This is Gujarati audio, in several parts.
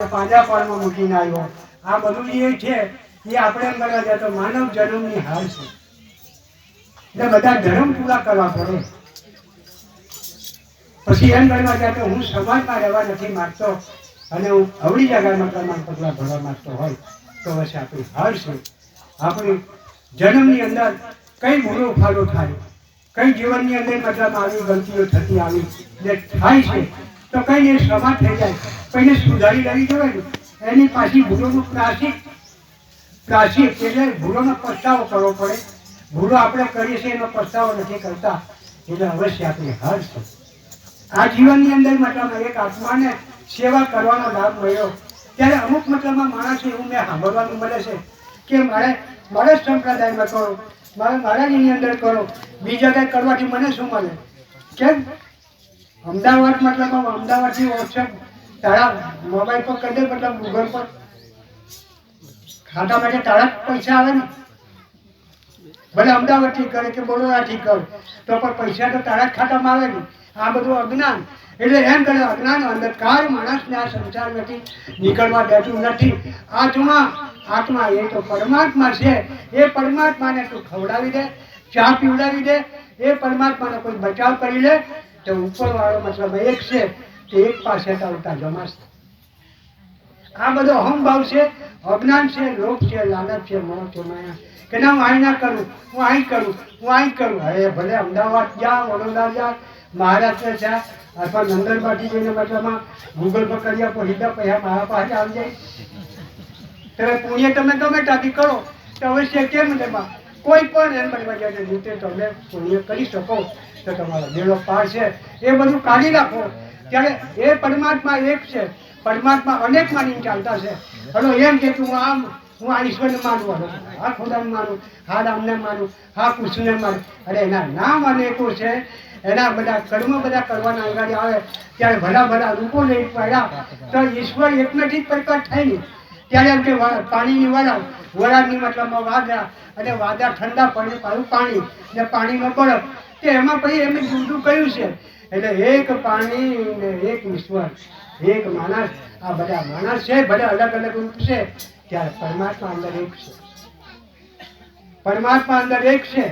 પાંજા પાડમાં મૂકીને આવ્યો. આ બધું જે છે એ આપણે એમ કરવા જાય તો માનવ જન્મની હાર છે. એટલે બધા ધર્મ પૂરા કરવા પડે. પછી એમ કરવા જાય તો હું સમાજમાં રહેવા નથી માગતો અને હું અવળી જગ્યામાં પ્રમાણ પગલાં ભરવા માંગતો હોય, તો પછી આપણી હાર છે. આપણી જન્મની અંદર કઈ ભૂલો ફાળો થાય, કઈ જીવનની અંદર મતલબ આવી ગલતીઓ થતી આવી ને થાય છે. તો કઈ એ ક્ષમા થઈ જાય. કઈને સુધારી લાવી જોઈએ ને, એની પાછી ભૂલોનું પ્રાસિક પ્રાસિક એટલે ભૂલોનો પસ્તાવો કરવો પડે. ભૂલો આપણે કરીએ છીએ એનો પસ્તાવો નથી કરતા. એટલે અવશ્ય આપણે હાર આ જીવનની અંદર મતલબ એક આત્માને સેવા કરવાનો લાભ મળ્યો. ત્યારે અમુક મતલબમાં માણસ એવું મેં સાંભળવાનું મળે છે કે મારે મારે સંપ્રદાયમાં કરો, મારે મારાજીની અંદર કરો, બીજા કંઈ કરવાથી મને શું મળે? કેમ? અમદાવાદ મતલબ અમદાવાદથી વોટ્સએપ તારા મોબાઈલ પર કરી દે, મતલબ ગૂગલ પર. ખાતા માટે તારા પૈસા આવે ને. ભલે અમદાવાદથી કરે કે બરોડાથી કરે, તો પણ પૈસા તો તારા જ ખાતામાં આવે ને. આ બધું અજ્ઞાન. એટલે એમ કરે, અજ્ઞાન અંધકાર માણસને આ સંસારમાંથી નીકળવા દેતું નથી. આત્મા આત્મા એ તો પરમાત્મા છે. એ પરમાત્માને તું ખવડાવી દે, ચા પીવડાવી દે. એ પરમાત્માનો કોઈ બચાવ કરી લે. તો ઉપરવાળો મતલબ એક છે તે એક પાસે આવતા જમાસ આ બધો અહંભાવ છે, અજ્ઞાન છે, લોભ છે, લાલચ છે, મોહ છે, માયા. કે ના, હું અહીં ના કરું, હું અહીં કરું, હું અહીં કરું. હવે ભલે અમદાવાદ જા વડોદરા જા મહારાષ્ટ્ર જા અથવા નંદનબાટી જઈને મતલબમાં ગૂગલ પર કરી આપો, સીધા પૈસા મારા પાસે આવી જાય. તમે પુણ્ય તમે ગમે ત્યાંથી કરો, તો અવશ્ય કેમ તેમાં કોઈ પણ એમ બનવા જાય રીતે તમે પુણ્ય કરી શકો. તો તમારો. બેડો પાર છે. એ બધું કાઢી રાખો ત્યારે એ પરમાત્મા એક છે. પરમાત્મા અનેક માનીને ચાલતા છે. હલો, એમ કે તું આમ, હું આ ઈશ્વરને માનું, હલો. આ ખુદાને માનું હા રામને માનું હા કૃષ્ણને માનું. અરે, એના નામ અનેકો છે. એના બધા કર્મ બધા કરવાના આગળ આવે. ત્યારે ભલા ભલા રૂપો લઈ પડ્યા. તો ઈશ્વર એક નથી પ્રકટ થાય ને ત્યારે એમ કે પાણીની વરાળ. વરાળની મતલબમાં વાદળા અને વાદળા ઠંડા પડે પાછું પાણી ને પાણીમાં બરફ. કે એમાં પછી એમને જુદું કહ્યું છે. એટલે એક પાણી ને એક ઈશ્વર, એક માણસ. આ બધા માણસ છે, બધા અલગ અલગ રૂપ છે. ત્યારે પરમાત્મા અંદર એક છે. પરમાત્મા અંદર એક છે.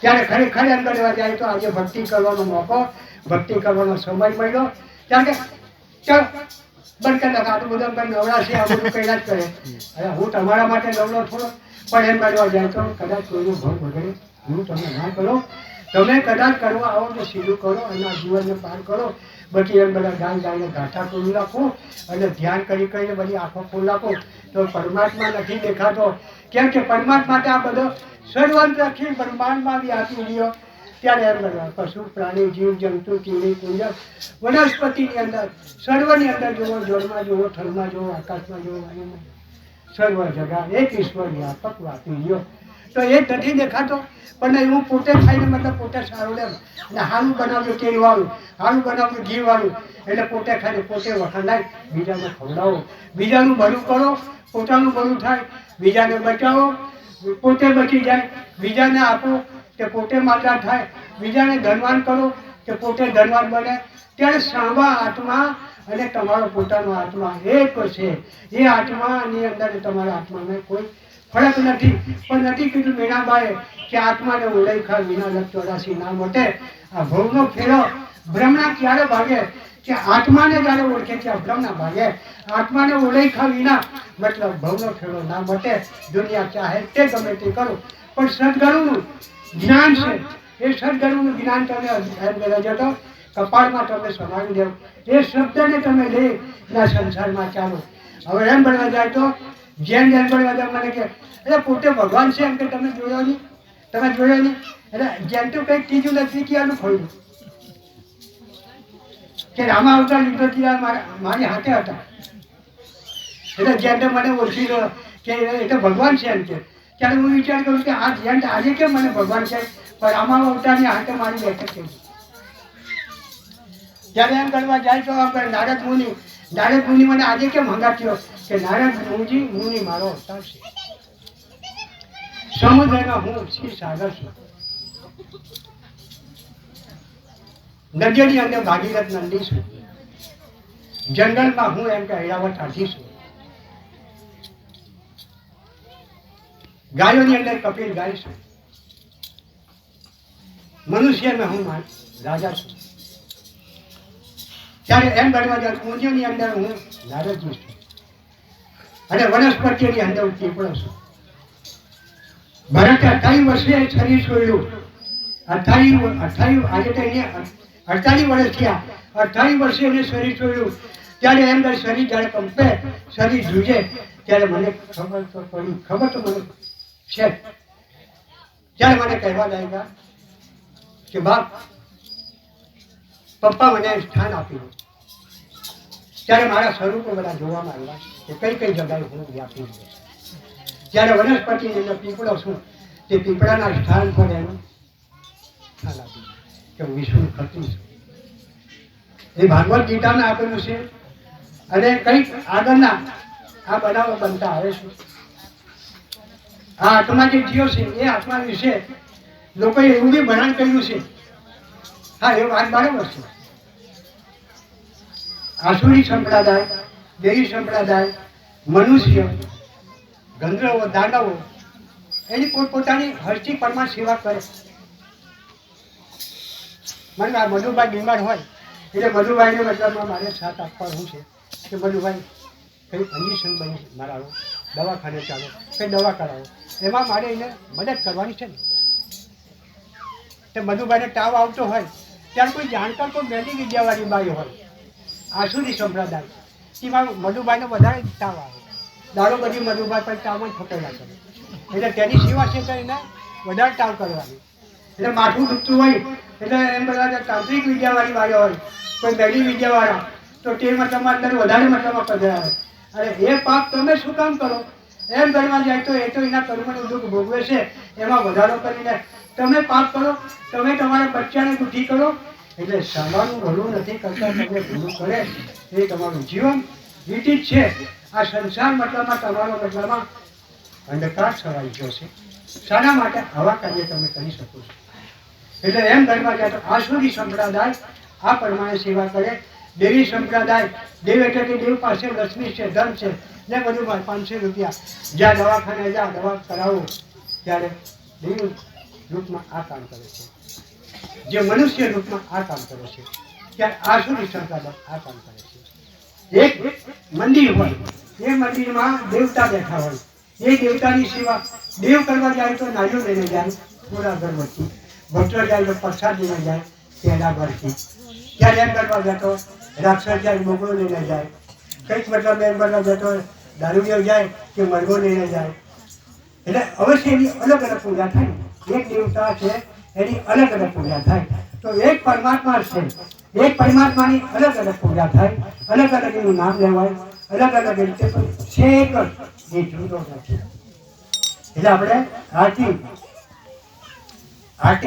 ત્યારે ખરેખર અંદર એવા જાય તો આજે ભક્તિ કરવાનો મોકો, ભક્તિ કરવાનો સમય મળ્યો. ત્યારે ચાલો બંધ કરી નાખો આટલું બધું કંઈ નવરાશી આ બધું કર્યા જ કરે. અરે હું તમારા માટે નવરો થોડો પણ એમ કરવા જાય તો કદાચ કોઈનો ભોગ વગેરે હું તમે ના કરો. તમે કદાચ કરવા આવો તો સીધું કરો અને આ જીવનને પાર કરો. બાકી એમ બધા ગાન ગાઈને ગાંઠા ખોલી રાખો અને ધ્યાન કરી કરીને બધી આંખો ખોલી રાખો તો પરમાત્મા નથી દેખાતો. કેમ કે પરમાત્મા આ બધો સર્વંત રાખી બ્રહ્માંડમાં બી આપી રહ્યો ત્યારે એમ લગાવે પશુ, પ્રાણી, જીવ, જંતુ, કીડી, કુંજર, વનસ્પતિની અંદર, સર્વની અંદર જુઓ, જળમાં જુઓ, થલમાં જુઓ, આકાશમાં જુઓ, વાયુમાં સર્વ જગા, એક ઈશ્વર વ્યાપક વાપી ગયો તો એ નથી દેખાતો, પણ હું પોતે ખાઈને મતલબ પોતે સારું લેમ અને હારું બનાવ્યું તેલ વાળું હારું બનાવજો ઘી વાળું એટલે પોતે ખાઈને પોતે વખણાય બીજાને ખવડાવો. બીજાનું ભલું કરો, પોતાનું ભલું થાય, બીજાને બચાવો, પોતે બચી જાય, બીજાને આપો કે પોતે માતા થાય, બીજાને ધનવાન કરો, કે પોતે ધનવાન બને, ત્યારે સાંભા આત્મા અને તમારો પોતાનો આત્મા એક છે. એ આત્માની અંદર તમારા આત્માને કોઈ ફરક નથી. પણ નથી કીધું મીણાબાએ કે આત્માને ઓળખા વિના ચોરાસી ના મોટે. આ ભવનો ફેરો ભ્રમણા ક્યારે ભાગે? કે આત્માને જ્યારે ઓળખે છે? આ ભાગે. આત્માને ઓળખા વિના મતલબ ભવનો ફેરો ના મટે. દુનિયા ચાહે તે ગમે તે કરો. પણ સદગુરુનું જ્ઞાન છે. એ સદગુરુનું જ્ઞાન તમે જતો કપાળમાં તમે સમાવી દેવ એ શબ્દને તમે લઈ ના સંસારમાં ચાલો. હવે એમ ભણવા જાય તો, જેમ જેમ ભણવા જાય મને કે એટલે પોતે ભગવાન છે એમ કે તમે જોયો નહીં? તમે જોયો નહીં? એટલે જેમ તો કંઈક ત્રીજું નથી ક્યાંનું ખોયું કે રામા અવતાર લીધો ત્યારે મારી હાથે હતા. એટલે જેમ મને ઓળખી ગયો કે એ તો ભગવાન છે એમ કે. ત્યારે હું વિચાર કરું કે આ જેમ આજે કેમ મને ભગવાન છે? પણ આમાં અવતારની હાથે મારી બેઠક છે. જ્યારે એમ કરવા જાય તો આપણે નારદ મુનિ નારદ મુનિ મને આજે કેમ હંગાત્યો કે નારદ મુનિ મુનિ મારો અવતાર છે. સમુદ્રના હું શ્રી સાગર છું. નજરી અને ભાગીરથ નંદી છું. જંગલમાં હું એમ કે ઐરાવત હાથી છું. ગાયોની અંદર કપિલ ગાય છું. મનુષ્યમાં હું રાજા છું. ત્યારે એમ બનવા જાય કુંજની અંદર હું નારદ છું. અને વનસ્પતિની અંદર હું પીપળો છું. ભરતે અઠાવી વર્ષે શરીર છોડ્યું. અઠાવી અઠાવી, આજે તો એને અડતાલીસ વર્ષ થયા. અઠાવીસ વર્ષે એને શરીર છોડ્યું. ત્યારે એમ શરીર જ્યારે કંપે શરીર જુજે ત્યારે મને ખબર તો પડી, ખબર તો મને છે. ત્યારે મને કહેવા લાગ્યા કે બાપ, પપ્પા મને સ્થાન આપ્યું ત્યારે મારા સ્વરૂપો બધા જોવામાં આવ્યા કે કઈ કઈ જગ્યાએ હું વ્યાપી છું જ્યારે વનસ્પતિ અંદર પીપળો છું, તે પીપળાના સ્થાન પર એનું સ્થાન આપ્યું કે હું વિષ્ણુ કરતું છું. એ ભાગવત ગીતામાં આપેલું છે. અને કંઈક આગળના આ બનાવો બનતા આવે છે. આ આત્મા જે જીવ છે, એ આત્મા વિશે લોકોએ એવું બી ભણાણ કર્યું છે. હા, એ વાત બરાબર છે. આસુરી સંપ્રદાય, દેવી સંપ્રદાય, મનુષ્ય, ગંધર્વો, દાનવો, એની પોતપોતાની હરતી પરમાં સેવા કરે. મને આ મધુભાઈ બીમાર હોય, એટલે મધુભાઈને મતલબમાં મારે સાથ આપવાનું છે કે મધુભાઈ કઈ કન્ડિશન બની મારા દવાખાને ચાલો, કંઈ દવા કરાવો. એમાં મારે એને મદદ કરવાની છે ને. મધુભાઈને તાવ આવતો હોય, ત્યારે કોઈ જાણકાર કોઈ મેલી વિદ્યાવાળી બાઈ હોય. આસુરી સંપ્રદાય. એમાં મધુભાઈને વધારે તાવ આવે. દારૂ બધી મધુભાઈ પણ તાવ જ ફટેલા કરે. એટલે તેની સેવા છે કરીને વધારે તાવ કરવાની. એટલે માથું દુખતું હોય, એટલે એમ બધા તાંત્રિક વિદ્યાવાળી બાઈ હોય, કોઈ મેલી વિદ્યાવાળા, તો તે મતલબમાં અંદર વધારે મતલબમાં પધરાવે. અને એ પાપ તમે શું કામ કરો? એમ ગણવા જાય તો એ તો એના કર્મનું દુઃખ ભોગવે છે. એમાં વધારો કરીને તમે પાપ કરો, તમે તમારા બચ્ચાને દુઃખી કરો. એટલે સમાનું ભલું નથી કરતા તમે ભૂલું કરે એ તમારું જીવન વીતી છે. આ સંસાર મતલબમાં તમારો મતલબમાં અંધકાર છવાઈ ગયો છે. શાના માટે આવા કાર્ય તમે કરી શકો છો. એટલે એમ ગણવા જાય તો આસુરી સંપ્રદાય આ પ્રમાણે સેવા કરે. દેવી સંપ્રદાય દેવ એટલે કે દેવ પાસે લક્ષ્મી છે, ધન છે, ને બધું પાંચસો રૂપિયા. જ્યાં દવાખાને જ્યાં દવા કરાવો, ત્યારે દેવ રૂપમાં આ કામ કરે છે. જે મનુષ્ય રૂપમાં આ કામ કરે છે, ત્યારે આસુરી સંપ્રદાય આ કામ કરે છે. એક મંદિર હોય, એ મંદિરમાં દેવતા બેઠા હોય, એ દેવતાની સેવા દેવ કરવા જાય તો નારિયેળ લઈને જાય, પૂરા અગરબત્તી ભક્તો જાય તો પ્રસાદ લઈને જાય, તેના ઘરથી. ત્યારે એમ કરવા જતો રાક્ષસ જાય, મોગલો લઈને જાય. કંઈક મતલબ એમ કરવા જતો દારૂડિયો જાય કે મરઘો લઈને જાય. એટલે અવશ્ય એની અલગ અલગ પૂજા થાય. એક દેવતા છે, એની અલગ અલગ પૂજા થાય. તો એક પરમાત્મા છે, એક પરમાત્માની અલગ અલગ પૂજા થાય. અલગ અલગ એનું નામ લેવાય. અલગ અલગ રીતે છે એક જ જુદો નથી. એટલે આપણે આરતી આરતી